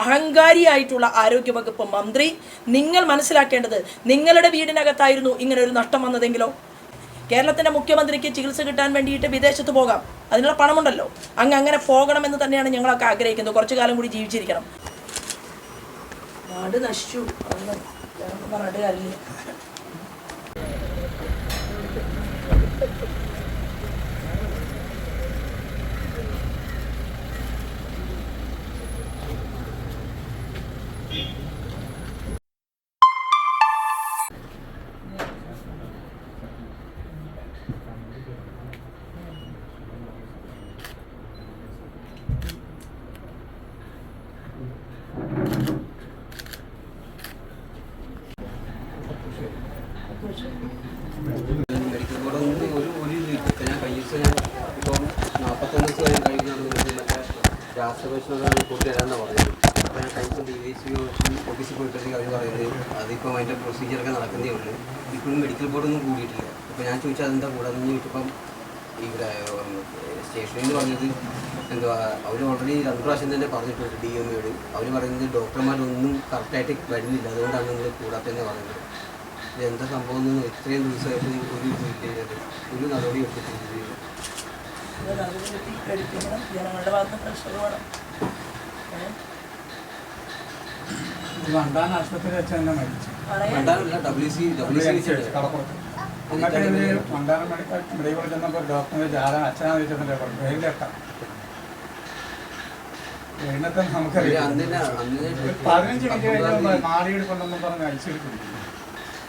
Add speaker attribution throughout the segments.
Speaker 1: അഹങ്കാരിയായിട്ടുള്ള ആരോഗ്യവകുപ്പ് മന്ത്രി നിങ്ങൾ മനസ്സിലാക്കേണ്ടത് നിങ്ങളുടെ വീടിനകത്തായിരുന്നു ഇങ്ങനെ ഒരു നഷ്ടം വന്നതെങ്കിലോ? കേരളത്തിന്റെ മുഖ്യമന്ത്രിക്ക് ചികിത്സ കിട്ടാൻ വേണ്ടിയിട്ട് വിദേശത്ത് പോകാം. അതിനുള്ള പണമുണ്ടല്ലോ. അങ്ങ് അങ്ങനെ പോകണമെന്ന് തന്നെയാണ് ഞങ്ങളൊക്കെ ആഗ്രഹിക്കുന്നത്. കുറച്ചു കാലം കൂടി ജീവിച്ചിരിക്കണം. നാട് നശിച്ചു. പറഞ്ഞിട്ട് കാര്യമില്ല
Speaker 2: മെഡിക്കൽ ബോർഡ് ഒന്നും ഒരു ഒരു ഇത് ഇപ്പം ഞാൻ കഴിഞ്ഞ ദിവസം ഞാൻ ഇപ്പം നാൽപ്പത്തൊന്ന് ദിവസം കഴിഞ്ഞ് കഴിയുന്നതാണ് മറ്റേ രാഷ്ട്രപരിശോധന റിപ്പോർട്ട് തരാമെന്നാണ് പറഞ്ഞത് അപ്പോൾ ഞാൻ കഴിഞ്ഞ ഡി വൈ സി ഓഫീസിൽ പോയിട്ടെങ്കിൽ അവർ പറയുന്നത് അതിപ്പം അതിന്റെ പ്രൊസീജിയറൊക്കെ നടക്കുന്നേ ഉള്ളൂ ഇപ്പോഴും മെഡിക്കൽ ബോർഡൊന്നും കൂടിയിട്ടില്ല അപ്പോൾ ഞാൻ ചോദിച്ചാൽ അതെന്താ കൂടാതെന്ന് ചോദിച്ചപ്പം ഇവിടെ സ്റ്റേഷനിൽ പറഞ്ഞത് എന്തുവാ അവർ ഓൾറെഡി രണ്ട് പ്രാവശ്യം തന്നെ പറഞ്ഞിട്ടുണ്ട് ഡി എം എയോട് അവർ പറയുന്നത് ഡോക്ടർമാരൊന്നും കറക്റ്റായിട്ട് വരുന്നില്ല അതുകൊണ്ടാണ് നിങ്ങൾ കൂടാത്തതെന്ന് പറയുന്നത് ഇതെന്താ സംഭവം എന്ന് ഇത്രയും ദിവസമായിട്ട് ഒരു ഒരു നടപടി എടുത്തിട്ടില്ല
Speaker 1: ഇത് നടപടി എടുപ്പിക്കണം ജനങ്ങളുടെ ഭാഗത്ത് പ്രഷർ വേണം ഏ?
Speaker 3: വണ്ടാന ആശുപത്രി വെച്ച് തന്നെ മരിച്ചു ഇവർ വണ്ടാനം മെഡിക്കൽ മെഡിക്കൽ ചെന്നപ്പോൾ ഡോക്ടറെ ആരാ അച്ഛനാന്ന് വെയിലെട്ട വെയിലത്തെ
Speaker 2: ഇവർ
Speaker 3: നമുക്കറിയാം പതിനഞ്ച് മിനിറ്റ് കഴിഞ്ഞാൽ
Speaker 2: തീയതി
Speaker 3: നാടിയെടുക്കൊണ്ടെന്നും പറഞ്ഞ് അയച്ചെടുക്കുന്നു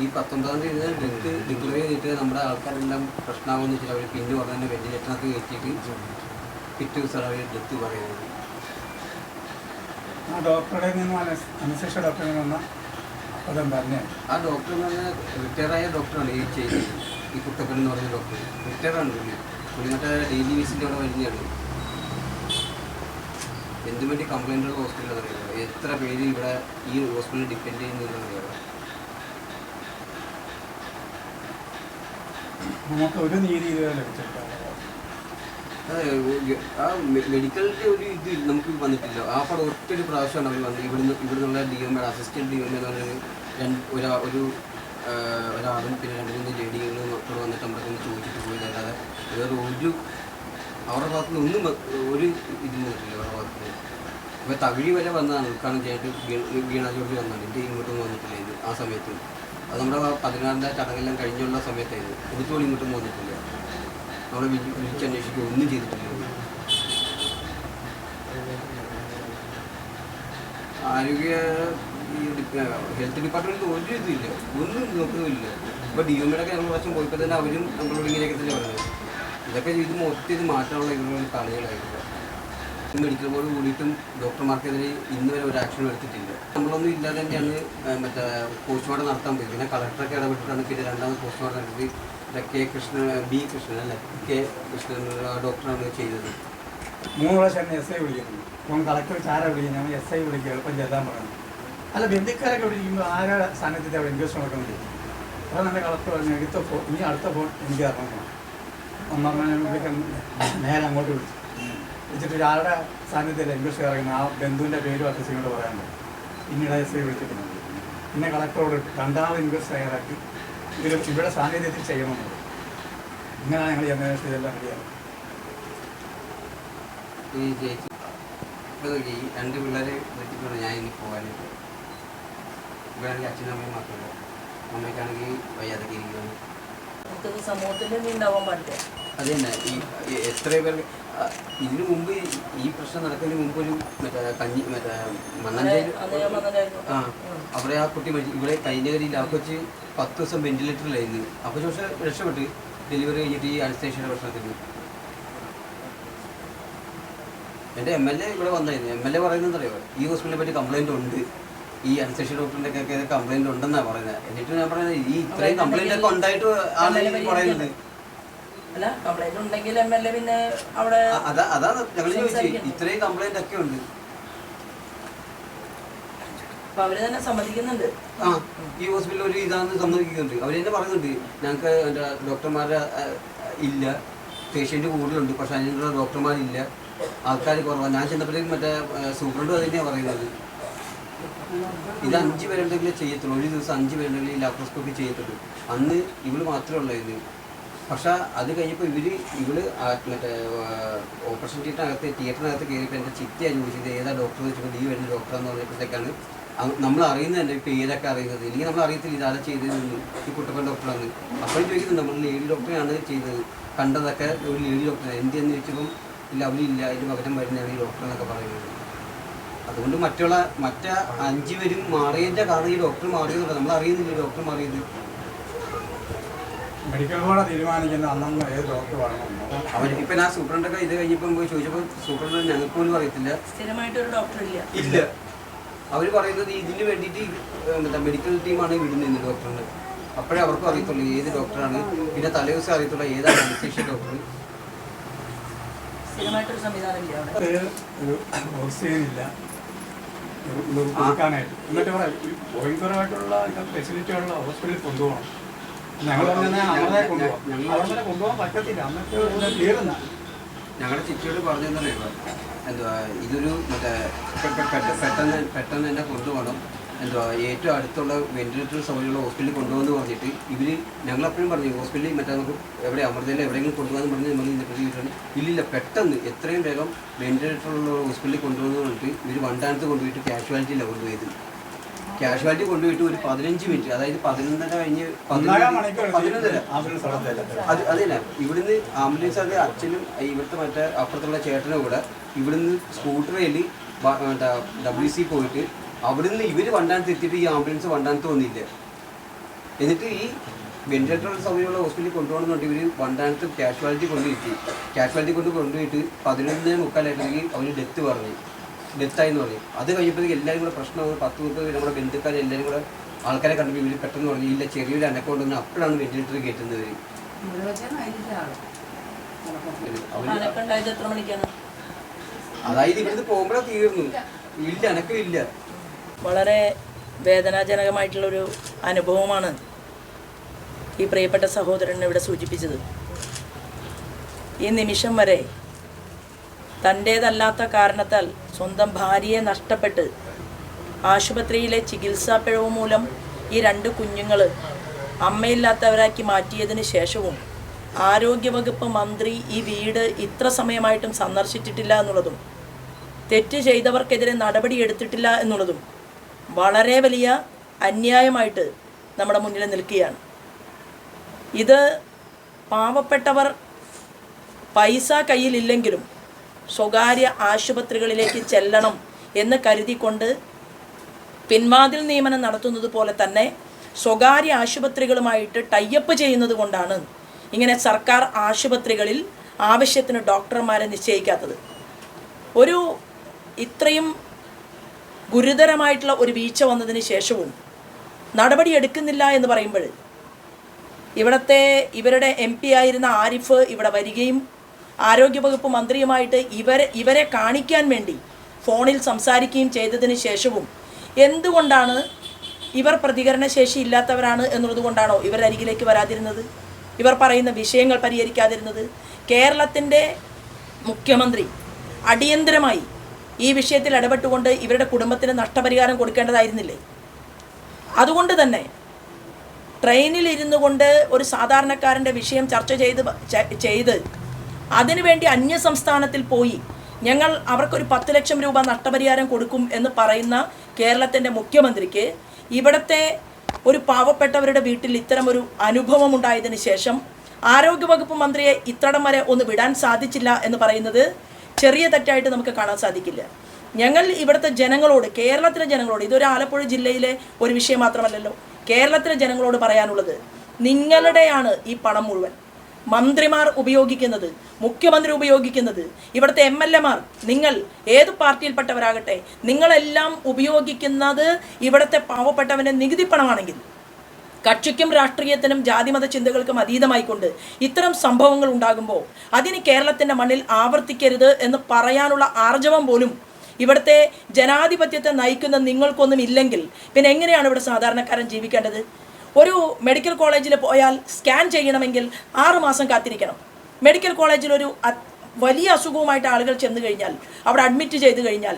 Speaker 2: ഈ പത്തൊമ്പതാം തീയതി ഡെത്ത് ഡിക്ലെയർ ചെയ്തിട്ട് നമ്മുടെ ആൾക്കാരെല്ലാം പ്രശ്നമാകുമെന്ന് വെച്ചിട്ട് അവർ പിന്നെ ഉടനെ തന്നെ വെന്റിലേറ്ററിനകത്ത് കയറ്റിയിട്ട് പിറ്റേ ദിവസം അവർ ഡെത്ത് പറയുന്നത്.
Speaker 3: ആ ഡോക്ടറുടെ നിന്നും അനുശേഷ ഡോക്ടറിൽ നിന്ന് അപ്പം പറഞ്ഞു
Speaker 2: ആ ഡോക്ടർ എന്ന് പറഞ്ഞാൽ റിട്ടയറായ ഡോക്ടറാണ് ഈ ചെയ്തത്. ഈ കുട്ടപ്പൻ എന്ന് പറഞ്ഞ ഡോക്ടർ റിട്ടയറാണ് പുള്ളി. പുള്ളി മറ്റേ ഡെയിലി വിസിറ്റ് അവിടെ വരുന്നതാണ് എന്തും വേണ്ടി കംപ്ലൈന്റുള്ള ഹോസ്പിറ്റൽ അറിയാമോ എത്ര പേര് ഇവിടെ ഈ ഹോസ്പിറ്റലിൽ ഡിപ്പെൻഡ് ചെയ്യുന്നതെന്ന് അറിയാമോ
Speaker 3: നമുക്ക് ഒരു നീതി ഇതുവരെ ലഭിച്ചിട്ടില്ല.
Speaker 2: ആ മെ- മെഡിക്കലിന്റെ ഒരു ഇത് നമുക്ക് വന്നിട്ടില്ല. ആ പടം ഒറ്റ ഒരു പ്രാവശ്യമാണ് അവർ വന്നത്. ഇവിടുന്ന് ഇവിടുന്നുള്ള D M assistant D M എന്ന് പറഞ്ഞത് ഒരാ ഒരാളും പിന്നെ രണ്ട് മൂന്ന് ലേഡികളും ഒക്കെ വന്നിട്ട് നമ്മുടെ ഒന്ന് ചോദിച്ചിട്ട് പോയതല്ലാതെ വേറെ ഒരു അവരുടെ ഭാഗത്ത് നിന്ന് ഒന്നും ഒരു ഇതിൽ നിന്നിട്ടില്ല അവരുടെ ഭാഗത്ത് ഇപ്പോൾ തമിഴ് വരെ വന്നതാണ്. കാരണം ചേട്ടൻ വീണ ജോർജ് വന്നതാണ് എന്റെ ഇങ്ങോട്ടൊന്നും വന്നിട്ടില്ല. ആ സമയത്ത്. അത് നമ്മുടെ പതിനാറിന്റെ ചടങ്ങെല്ലാം കഴിഞ്ഞുള്ള സമയത്തായിരുന്നു. എന്നിട്ടും ഇങ്ങോട്ടും വന്നിട്ടില്ല നമ്മളെ വിളിച്ച് വിളിച്ചന്വേഷിക്കുക ഒന്നും ചെയ്തിട്ടില്ല. ആരോഗ്യ ഹെൽത്ത് ഡിപ്പാർട്ട്മെന്റ് ഒരു ഇതില്ല ഒന്നും നോക്കുന്നില്ല ഇപ്പോൾ ഡി എമ്മിയുടെ ഞങ്ങൾ പ്രാവശ്യം പോയപ്പോൾ തന്നെ അവരും നമ്മളോട് ഇങ്ങനെയൊക്കെ തന്നെ പറഞ്ഞത്. ഇതൊക്കെ ഇത് മൊത്തം ഇത് മാറ്റാനുള്ള ഇവരുടെ കളികളായിരുന്നു. മെഡിക്കൽ ബോർഡ് കൂടിയിട്ടും ഡോക്ടർമാർക്കെതിരെ ഇന്ന് വരെ ഒരു ആക്ഷൻ എടുത്തിട്ടില്ല നമ്മളൊന്നും ഇല്ലാതെ തന്നെയാണ് മറ്റേ പോസ്റ്റ്മോർട്ടം നടത്താൻ പോയി പിന്നെ കളക്ടറൊക്കെ ഇടപെട്ടിട്ടാണ് പിന്നെ രണ്ടാമത് പോസ്റ്റ്മോർട്ടം നടത്തി കെ കൃഷ്ണൻ ബി കൃഷ്ണൻ അല്ലെ കെ കൃഷ്ണൻ എന്ന ഡോക്ടറാണ് ചെയ്തത്
Speaker 3: മൂന്ന് പ്രാവശ്യം എന്നെ എസ് ഐ വിളിക്കുന്നു അപ്പം കളക്ടർ ചാര വിളിക്കുന്നു ഞങ്ങൾ എസ് ഐ വിളിക്കുക എളുപ്പം ചെല്ലാൻ പറഞ്ഞു അല്ല ബന്ധുക്കാരൊക്കെ വിളിക്കുമ്പോൾ ആരാ സാന്നിധ്യത്തെ അവിടെ ഇൻവെസ്റ്റ് നടക്കാൻ നടക്കുന്നത് അപ്പോൾ നല്ല കളക്ടർ പറഞ്ഞു എടുത്ത ഫോൺ ഇനി അടുത്ത ഫോൺ എനിക്ക് തരണം ഒന്നാം പറഞ്ഞാൽ നേരെ അങ്ങോട്ട് വിളിച്ചു വിളിച്ചിട്ട് ഒരാളുടെ സാന്നിധ്യത്തിൽ അന്വേഷിച്ച് ഇറങ്ങുന്ന ആ ബന്ധുവിന്റെ പേരും അഡ്രസ്സും സിയോട് പറയാനുണ്ട് പിന്നീട് എസ് ഐ വിളിച്ചിട്ടുണ്ട്. പിന്നെ കളക്ടറോട് രണ്ടാമത് ഇൻവെസ്റ്റ് തയ്യാറാക്കി. ഇതിൽ ഇവിടെ സാന്നിധ്യത്തിൽ ചെയ്യണമെന്നുള്ളത് ഇങ്ങനെയാണ് ഞങ്ങൾ ചെന്നതിന് ഇതെല്ലാം റെഡിയാണ്
Speaker 2: ഈ ചേച്ചി ഈ രണ്ട് പിള്ളേരെ വെച്ചിട്ടാണ് ഞാൻ ഇനി പോകാനായിട്ട്. ഇവിടെയാണെങ്കിൽ അച്ഛനും അമ്മയും മാത്രമല്ല. അമ്മയ്ക്കാണെങ്കിൽ വയ്യാതൊക്കെ
Speaker 1: ഇരിക്കുന്നു. സമൂഹത്തിൽ തന്നെ ഉണ്ടാവാൻ പാടില്ല.
Speaker 2: അത് തന്നെ ഈ എത്ര പേർ ആ, ഇതിനു മുമ്പ് ഈ- പ്രശ്നം നടക്കുന്നതിന് മുമ്പ് ഒരു മറ്റേ കഞ്ഞി മറ്റേ മണ്ണഞ്ചേരി ആ അവിടെ ആ കുട്ടി മരിച്ചു ഇവിടെ കൈനകരിയിൽ ആ കൊച്ച് പത്ത് ദിവസം വെന്റിലേറ്ററിലായിരുന്നു. അപ്പോൾ പക്ഷേ രക്ഷപ്പെട്ട് ഡെലിവറി കഴിഞ്ഞിട്ട് ഈ അനസ്തേഷ്യയുടെ പ്രശ്നത്തിൽ എന്റെ എം എൽ എ ഇവിടെ വന്നായിരുന്നു. എം എൽ എ പറയുന്നത് അറിയോ? ഈ ഹോസ്പിറ്റലിനെ പറ്റി കംപ്ലൈന്റ് ഉണ്ട്. ഈ അനസ്തേഷ്യ ഡോക്ടറിന്റെ ഒക്കെ കംപ്ലൈന്റ് ഉണ്ടെന്നാണ് പറയുന്നത് എന്നിട്ട് ഞാൻ പറയുന്നത് ഈ ഇത്രയും കംപ്ലൈന്റ് ഒക്കെ ഉണ്ടായിട്ട് ആണെന്ന് പറയുന്നത്
Speaker 1: അല്ല കംപ്ലൈന്റ് ഉണ്ടെങ്കിൽ എം എൽ എ പിന്നെ അവിടെ
Speaker 2: അതാണ് ഞങ്ങൾ
Speaker 1: സംസാരിക്കണം.
Speaker 2: ഇത്രയും കംപ്ലൈന്റ് ഒക്കെ ഉണ്ട്.
Speaker 1: അവർ തന്നെ സമ്മതിക്കുന്നുണ്ട്.
Speaker 2: ആ ഈ ഹോസ്പിറ്റലിൽ ഒരു ഇതാണെന്ന് സമ്മതിക്കുന്നുണ്ട്. അവർ തന്നെ പറയുന്നുണ്ട് ഞങ്ങൾക്ക് ഡോക്ടർമാരെ ഇല്ല. പേഷ്യന്റ് കൂടുതലുണ്ട്. പക്ഷെ അതിനുള്ള ഡോക്ടർമാരില്ല ആൾക്കാർ കുറവാണ് ഞാൻ ചെന്നപ്പോഴേക്കും മറ്റേ സൂപ്രണ്ടും അത് തന്നെയാണ് പറയുന്നത്. ഇത് അഞ്ച് പേരുണ്ടെങ്കിലേ ചെയ്യത്തുള്ളൂ. ഒരു ദിവസം അഞ്ച് പേരുണ്ടെങ്കിൽ ലാപ്രോസ്കോപ്പി ചെയ്യത്തുള്ളൂ. അന്ന് ഇവൾ മാത്രമേ ഉള്ളൂ ഇത് പക്ഷെ അത് കഴിഞ്ഞപ്പോൾ ഇവർ ഇവൾ മറ്റേ ഓപ്പറേഷൻ തിയേറ്ററിനകത്ത് തിയേറ്ററിനകത്ത് കയറിയപ്പോൾ എന്റെ ചിത്തി ചോദിച്ചത് ഏതാ ഡോക്ടർ വെച്ചപ്പോൾ നീ വരുന്ന ഡോക്ടർ എന്ന് പറഞ്ഞപ്പോഴത്തേക്കാണ് നമ്മൾ അറിയുന്നത് എന്റെ പേരൊക്കെ അറിയുന്നത്? ഇല്ലെങ്കിൽ നമ്മൾ അറിയത്തില്ല ഇതാരാ ചെയ്തതെന്ന് ഈ കുട്ടപ്പൻ ഡോക്ടറാണ് അപ്പോഴും ചോദിക്കുന്നുണ്ട് നമ്മൾ ലേഡി ഡോക്ടറെയാണ് ചെയ്തത്? കണ്ടതൊക്കെ ഒരു ലേഡി ഡോക്ടറാണ് എന്തെന്ന് ചോദിച്ചപ്പം ഇല്ല അവരില്ല അതിന് പകരം വരുന്നതാണ് ഈ ഡോക്ടർ എന്നൊക്കെ പറയുന്നത്. അതുകൊണ്ട് മറ്റുള്ള മറ്റ അഞ്ചു പേരും മാറിയതിന്റെ കാരണം ഈ ഡോക്ടർ മാറിയതുകൊണ്ട് നമ്മൾ അറിയുന്നില്ല ഡോക്ടർ മാറിയത്.
Speaker 3: മെഡിക്കൽ ബോർഡ് തീരുമാനിക്കുന്ന അന്നന്ന് ഏത് ഡോക്ടർ വേണമെന്നോ.
Speaker 2: അവർ ഇപ്പൊ ഞാൻ സൂപ്രണ്ടൊക്കെ ഇത് കഴിഞ്ഞപ്പം പോയി ചോദിച്ചപ്പോൾ സൂപ്രണ്ട് ഞങ്ങൾക്ക് പോലും അറിയത്തില്ല.
Speaker 1: സ്ഥിരമായിട്ടൊരു ഡോക്ടർ ഇല്ല.
Speaker 2: ഇല്ല. അവർ പറയുന്നത് ഇതിന് വേണ്ടിയിട്ട് എന്താ മെഡിക്കൽ ടീമാണ് വിടുന്നത് ഡോക്ടറിന് അപ്പോഴേ അവർക്കും അറിയത്തുള്ളൂ ഏത് ഡോക്ടറാണ്. പിന്നെ തലേദിവസം അറിയത്തുള്ളൂ ഏതാണ് അനസ്തേഷ്യ ഡോക്ടർ.
Speaker 1: സ്ഥിരമായിട്ടൊരു സംവിധാനം ഇല്ല അവിടെ.
Speaker 3: ഒരു ഓക്സിജൻ ഇല്ല ഒരു- ഒരു കൊടുക്കാനായിട്ട് എന്നിട്ട് പറയാം ഭയങ്കരമായിട്ടുള്ള ഫെസിലിറ്റിയുള്ള ഹോസ്പിറ്റലിൽ കൊണ്ടുപോകണം. കൊണ്ടുപോകാം കൊണ്ടുപോകാൻ പറ്റത്തില്ല. അന്നത്തെ തീർന്ന
Speaker 2: ഞങ്ങളുടെ ചിറ്റിയോട് പറഞ്ഞെന്നറിയുക എന്തുവാ ഇതൊരു മറ്റേ പെട്ടെന്ന് പെട്ടെന്ന് തന്നെ കൊണ്ടുപോകണം. എന്തുവാ ഏറ്റവും അടുത്തുള്ള വെന്റിലേറ്റർ സൗകര്യമുള്ള ഹോസ്പിറ്റലിൽ കൊണ്ടുപോകുന്നു പറഞ്ഞിട്ട് ഇവർ ഞങ്ങളപ്പോഴും പറഞ്ഞു ഹോസ്പിറ്റലിൽ മറ്റേ നമുക്ക് എവിടെ അമൃതയിൽ എവിടെയെങ്കിലും കൊണ്ടുപോകാന്ന് പറഞ്ഞ് നമ്മൾ ഇന്നിട്ട് ഇല്ലില്ല പെട്ടെന്ന് എത്രയും വേഗം വെന്റിലേറ്ററുള്ള ഹോസ്പിറ്റലിൽ കൊണ്ടുപോകുന്നു പറഞ്ഞിട്ട് ഇവർ വണ്ടാനത്ത് കൊണ്ടുപോയിട്ട് കാഷ്വാലിറ്റിയിലാണ് കൊണ്ടുപോയത്. കാഷ്വാലിറ്റി കൊണ്ടുപോയിട്ട് ഒരു പതിനഞ്ച് മിനിറ്റ് അതായത് പതിനൊന്നര കഴിഞ്ഞ് പതിനൊന്നര. അത് അതല്ല? ഇവിടുന്ന് ആംബുലൻസ് അത് അച്ഛനും ഇവിടുത്തെ മറ്റേ അപ്പുറത്തുള്ള ചേട്ടനും കൂടെ ഇവിടുന്ന് സ്കൂട്ടറിൽ ഡബ്ല്യു സി പോയിട്ട് അവിടുന്ന് ഇവർ വണ്ടാനത്ത് എത്തിയിട്ട് ഈ ആംബുലൻസ് വണ്ടാനത്ത് വന്നില്ല. എന്നിട്ട് ഈ വെന്റിലേറ്റർ സൗകര്യമുള്ള ഹോസ്പിറ്റലിൽ കൊണ്ടുപോകണമെന്നുണ്ട് ഇവർ വണ്ടാനത്ത് കാഷ്വാലിറ്റി കൊണ്ടുപോയിട്ട്. കാഷ്വാലിറ്റി കൊണ്ട് കൊണ്ടുപോയിട്ട് പതിനൊന്നേ മുക്കാലായിട്ടുണ്ടെങ്കിൽ അവർ ഡെത്ത് പറഞ്ഞു. ഡെത്തായി എന്ന് പറഞ്ഞു. അത് കഴിഞ്ഞപ്പോഴത്തേക്ക് എല്ലാവരും കൂടെ പ്രശ്നമാണ് പത്ത് മുപ്പത് പേര് നമ്മുടെ ബന്ധുക്കാർ എല്ലാവരും കൂടെ ആൾക്കാരെ കണ്ടു ഇവർ പെട്ടെന്ന് പറഞ്ഞു ഇല്ല ചെറിയൊരു അനക്കൗണ്ടെന്ന് അപ്പോഴാണ് വെന്റിലേറ്റർ കയറ്റുന്നത് അതായത് ഇവിടുന്ന് പോകുമ്പോഴേ തീർന്നു. ഇല്ല അനക്കം ഇല്ല
Speaker 1: വളരെ വേദനാജനകമായിട്ടുള്ളൊരു അനുഭവമാണ് ഈ പ്രിയപ്പെട്ട സഹോദരൻ ഇവിടെ സൂചിപ്പിച്ചത്. ഈ നിമിഷം വരെ തന്റേതല്ലാത്ത കാരണത്താൽ സ്വന്തം ഭാര്യയെ നഷ്ടപ്പെട്ട് ആശുപത്രിയിലെ ചികിത്സാ പിഴവ് മൂലം ഈ രണ്ട് കുഞ്ഞുങ്ങൾ അമ്മയില്ലാത്തവരാക്കി മാറ്റിയതിന് ശേഷവും ആരോഗ്യവകുപ്പ് മന്ത്രി ഈ വീട് ഇത്ര സമയമായിട്ടും സന്ദർശിച്ചിട്ടില്ല എന്നുള്ളതും തെറ്റ് ചെയ്തവർക്കെതിരെ നടപടി എടുത്തിട്ടില്ല എന്നുള്ളതും വളരെ വലിയ അന്യായമായിട്ട് നമ്മുടെ മുന്നിൽ നിൽക്കുകയാണ്. ഇത് പാവപ്പെട്ടവർ പൈസ കയ്യിലില്ലെങ്കിലും സ്വകാര്യ ആശുപത്രികളിലേക്ക് ചെല്ലണം എന്ന് കരുതിക്കൊണ്ട് പിൻവാതിൽ നിയമനം നടത്തുന്നത് പോലെ തന്നെ സ്വകാര്യ ആശുപത്രികളുമായിട്ട് ടൈപ്പ് ചെയ്യുന്നത് കൊണ്ടാണ് ഇങ്ങനെ സർക്കാർ ആശുപത്രികളിൽ ആവശ്യത്തിന് ഡോക്ടർമാരെ നിശ്ചയിക്കാത്തത്. ഒരു ഇത്രയും ഗുരുതരമായിട്ടുള്ള ഒരു വീഴ്ച വന്നതിന് ശേഷവും നടപടി എടുക്കുന്നില്ല എന്ന് പറയുമ്പോൾ ഇവിടുത്തെ ഇവരുടെ എം ആയിരുന്ന ആരിഫ് ഇവിടെ വരികയും ആരോഗ്യവകുപ്പ് മന്ത്രിയുമായിട്ട് ഇവരെ ഇവരെ കാണിക്കാൻ വേണ്ടി ഫോണിൽ സംസാരിക്കുകയും ചെയ്തതിന് ശേഷവും എന്തുകൊണ്ടാണ് ഇവർ പ്രതികരണശേഷി ഇല്ലാത്തവരാണ് എന്നുള്ളത് കൊണ്ടാണോ ഇവരുടെ അരികിലേക്ക് വരാതിരുന്നത്? ഇവർ പറയുന്ന വിഷയങ്ങൾ പരിഹരിക്കാതിരുന്നത്? കേരളത്തിന്റെ മുഖ്യമന്ത്രി അടിയന്തരമായി ഈ വിഷയത്തിൽ ഇടപെട്ടുകൊണ്ട് ഇവരുടെ കുടുംബത്തിന് നഷ്ടപരിഹാരം കൊടുക്കേണ്ടതായിരുന്നില്ലേ? അതുകൊണ്ട് തന്നെ ട്രെയിനിൽ ഇരുന്നു കൊണ്ട് ഒരു സാധാരണക്കാരന്റെ വിഷയം ചർച്ച ചെയ്ത് ചെയ്ത് അതിനുവേണ്ടി അന്യ സംസ്ഥാനത്തിൽ പോയി. ഞങ്ങൾ അവർക്കൊരു പത്ത് ലക്ഷം രൂപ നഷ്ടപരിഹാരം കൊടുക്കും എന്ന് പറയുന്ന കേരളത്തിന്റെ മുഖ്യമന്ത്രിക്ക് ഇവിടുത്തെ ഒരു പാവപ്പെട്ടവരുടെ വീട്ടിൽ ഇത്തരം ഒരു അനുഭവം ഉണ്ടായതിനു ശേഷം ആരോഗ്യവകുപ്പ് മന്ത്രിയെ ഇത്രടം വരെ ഒന്ന് വിടാൻ സാധിച്ചില്ല എന്ന് പറയുന്നത് ചെറിയ തെറ്റായിട്ട് നമുക്ക് കാണാൻ സാധിക്കില്ല. ഞങ്ങൾ ഇവിടുത്തെ ജനങ്ങളോട് കേരളത്തിലെ ജനങ്ങളോട് ഇതൊരു ആലപ്പുഴ ജില്ലയിലെ ഒരു വിഷയം മാത്രമല്ലല്ലോ കേരളത്തിലെ ജനങ്ങളോട് പറയാനുള്ളത് നിങ്ങളുടെയാണ് ഈ പണം മുഴുവൻ. മന്ത്രിമാർ ഉപയോഗിക്കുന്നത് മുഖ്യമന്ത്രി ഉപയോഗിക്കുന്നത് ഇവിടുത്തെ എം എൽ എമാർ നിങ്ങൾ ഏത് പാർട്ടിയിൽപ്പെട്ടവരാകട്ടെ നിങ്ങളെല്ലാം ഉപയോഗിക്കുന്നത് ഇവിടുത്തെ പാവപ്പെട്ടവന്റെ നികുതി പണമാണെങ്കിൽ. കക്ഷിക്കും രാഷ്ട്രീയത്തിനും ജാതിമത ചിന്തകൾക്കും അതീതമായിക്കൊണ്ട് ഇത്തരം സംഭവങ്ങൾ ഉണ്ടാകുമ്പോൾ അതിന് കേരളത്തിന്റെ മണ്ണിൽ ആവർത്തിക്കരുത് എന്ന് പറയാനുള്ള ആർജവം പോലും ഇവിടുത്തെ ജനാധിപത്യത്തെ നയിക്കുന്ന നിങ്ങൾക്കൊന്നും ഇല്ലെങ്കിൽ പിന്നെ എങ്ങനെയാണ് ഇവിടെ സാധാരണക്കാരൻ ജീവിക്കേണ്ടത്? ഒരു മെഡിക്കൽ കോളേജിൽ പോയാൽ സ്കാൻ ചെയ്യണമെങ്കിൽ ആറുമാസം കാത്തിരിക്കണം. മെഡിക്കൽ കോളേജിൽ ഒരു വലിയ അസുഖവുമായിട്ട് ആളുകൾ ചെന്ന് കഴിഞ്ഞാൽ അവിടെ അഡ്മിറ്റ് ചെയ്ത് കഴിഞ്ഞാൽ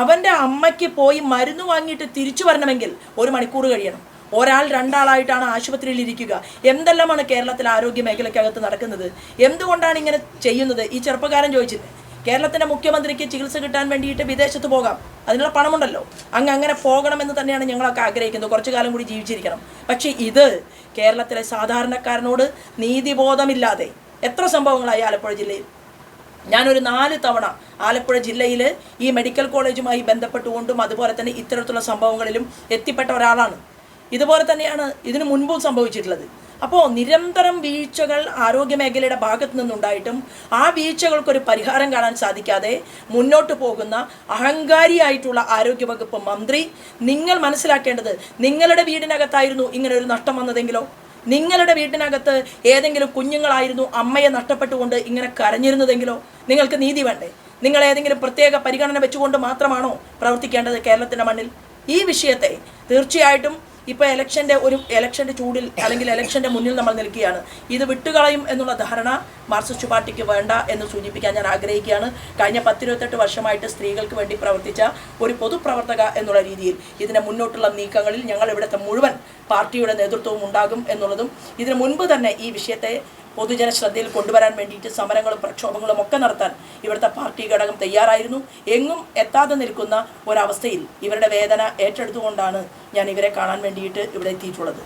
Speaker 1: അവന്റെ അമ്മയ്ക്ക് പോയി മരുന്ന് വാങ്ങിയിട്ട് തിരിച്ചു വരണമെങ്കിൽ ഒരു മണിക്കൂർ കഴിയണം. ഒരാൾ രണ്ടാളായിട്ടാണ് ആശുപത്രിയിൽ ഇരിക്കുക. എന്തെല്ലാമാണ് കേരളത്തിലെ ആരോഗ്യ മേഖലയ്ക്കകത്ത് നടക്കുന്നത്? എന്തുകൊണ്ടാണ് ഇങ്ങനെ ചെയ്യുന്നത്? ഈ ചെറുപ്പക്കാരൻ ചോദിച്ചില്ലേ? കേരളത്തിന്റെ മുഖ്യമന്ത്രിക്ക് ചികിത്സ കിട്ടാൻ വേണ്ടിയിട്ട് വിദേശത്ത് പോകാം. അതിനുള്ള പണമുണ്ടല്ലോ. അങ്ങ് അങ്ങനെ പോകണമെന്ന് തന്നെയാണ് ഞങ്ങളൊക്കെ ആഗ്രഹിക്കുന്നത്. കുറച്ചു കാലം കൂടി ജീവിച്ചിരിക്കണം. പക്ഷേ ഇത് കേരളത്തിലെ സാധാരണക്കാരനോട് നീതിബോധമില്ലാതെ എത്ര സംഭവങ്ങളായി ആലപ്പുഴ ജില്ലയിൽ. ഞാനൊരു നാല് തവണ ആലപ്പുഴ ജില്ലയിൽ ഈ മെഡിക്കൽ കോളേജുമായി ബന്ധപ്പെട്ടുകൊണ്ടും അതുപോലെ തന്നെ ഇത്തരത്തിലുള്ള സംഭവങ്ങളിലും എത്തിപ്പെട്ട ഒരാളാണ്. ഇതുപോലെ തന്നെയാണ് ഇതിനു മുൻപും സംഭവിച്ചിട്ടുള്ളത്. അപ്പോൾ നിരന്തരം വീഴ്ചകൾ ആരോഗ്യ മേഖലയുടെ ഭാഗത്തു നിന്നുണ്ടായിട്ടും ആ വീഴ്ചകൾക്കൊരു പരിഹാരം കാണാൻ സാധിക്കാതെ മുന്നോട്ട് പോകുന്ന അഹങ്കാരിയായിട്ടുള്ള ആരോഗ്യവകുപ്പ് മന്ത്രി നിങ്ങൾ മനസ്സിലാക്കേണ്ടത് നിങ്ങളുടെ വീടിനകത്തായിരുന്നു ഇങ്ങനെ ഒരു നഷ്ടം വന്നതെങ്കിലോ? നിങ്ങളുടെ വീട്ടിനകത്ത് ഏതെങ്കിലും കുഞ്ഞുങ്ങളായിരുന്നു അമ്മയെ നഷ്ടപ്പെട്ടുകൊണ്ട് ഇങ്ങനെ കരഞ്ഞിരുന്നതെങ്കിലോ? നിങ്ങൾക്ക് നീതി വേണ്ടേ? നിങ്ങൾ ഏതെങ്കിലും പ്രത്യേക പരിഗണന വെച്ചുകൊണ്ട് മാത്രമാണോ പ്രവർത്തിക്കേണ്ടത് കേരളത്തിന്റെ മണ്ണിൽ? ഈ വിഷയത്തെ തീർച്ചയായിട്ടും ഇപ്പോൾ ഇലക്ഷന്റെ ഒരു ഇലക്ഷന്റെ ചൂടിൽ അല്ലെങ്കിൽ ഇലക്ഷന്റെ മുന്നിൽ നമ്മൾ നിൽക്കുകയാണ്. ഇത് വിട്ടുകളയും എന്നുള്ള ധാരണ മാർക്സിസ്റ്റ് പാർട്ടിക്ക് വേണ്ട എന്ന് സൂചിപ്പിക്കാൻ ഞാൻ ആഗ്രഹിക്കുകയാണ്. കഴിഞ്ഞ പത്തിരുപത്തെട്ട് വർഷമായിട്ട് സ്ത്രീകൾക്ക് വേണ്ടി പ്രവർത്തിച്ച ഒരു പൊതുപ്രവർത്തക എന്നുള്ള രീതിയിൽ ഇതിനെ മുന്നോട്ടുള്ള നീക്കങ്ങളിൽ ഞങ്ങൾ ഇവിടുത്തെ മുഴുവൻ പാർട്ടിയുടെ നേതൃത്വവും ഉണ്ടാകും എന്നുള്ളതും ഇതിനു മുൻപ് തന്നെ ഈ വിഷയത്തെ പൊതുജന ശ്രദ്ധയിൽ കൊണ്ടുവരാൻ വേണ്ടിയിട്ട് സമരങ്ങളും പ്രക്ഷോഭങ്ങളും ഒക്കെ നടത്താൻ ഇവിടുത്തെ പാർട്ടി ഘടകം തയ്യാറായിരുന്നു. എങ്ങും എത്താതെ നിൽക്കുന്ന ഒരവസ്ഥയിൽ ഇവരുടെ വേദന ഏറ്റെടുത്തുകൊണ്ടാണ് ഞാൻ ഇവരെ കാണാൻ വേണ്ടിയിട്ട് ഇവിടെ എത്തിയിട്ടുള്ളത്.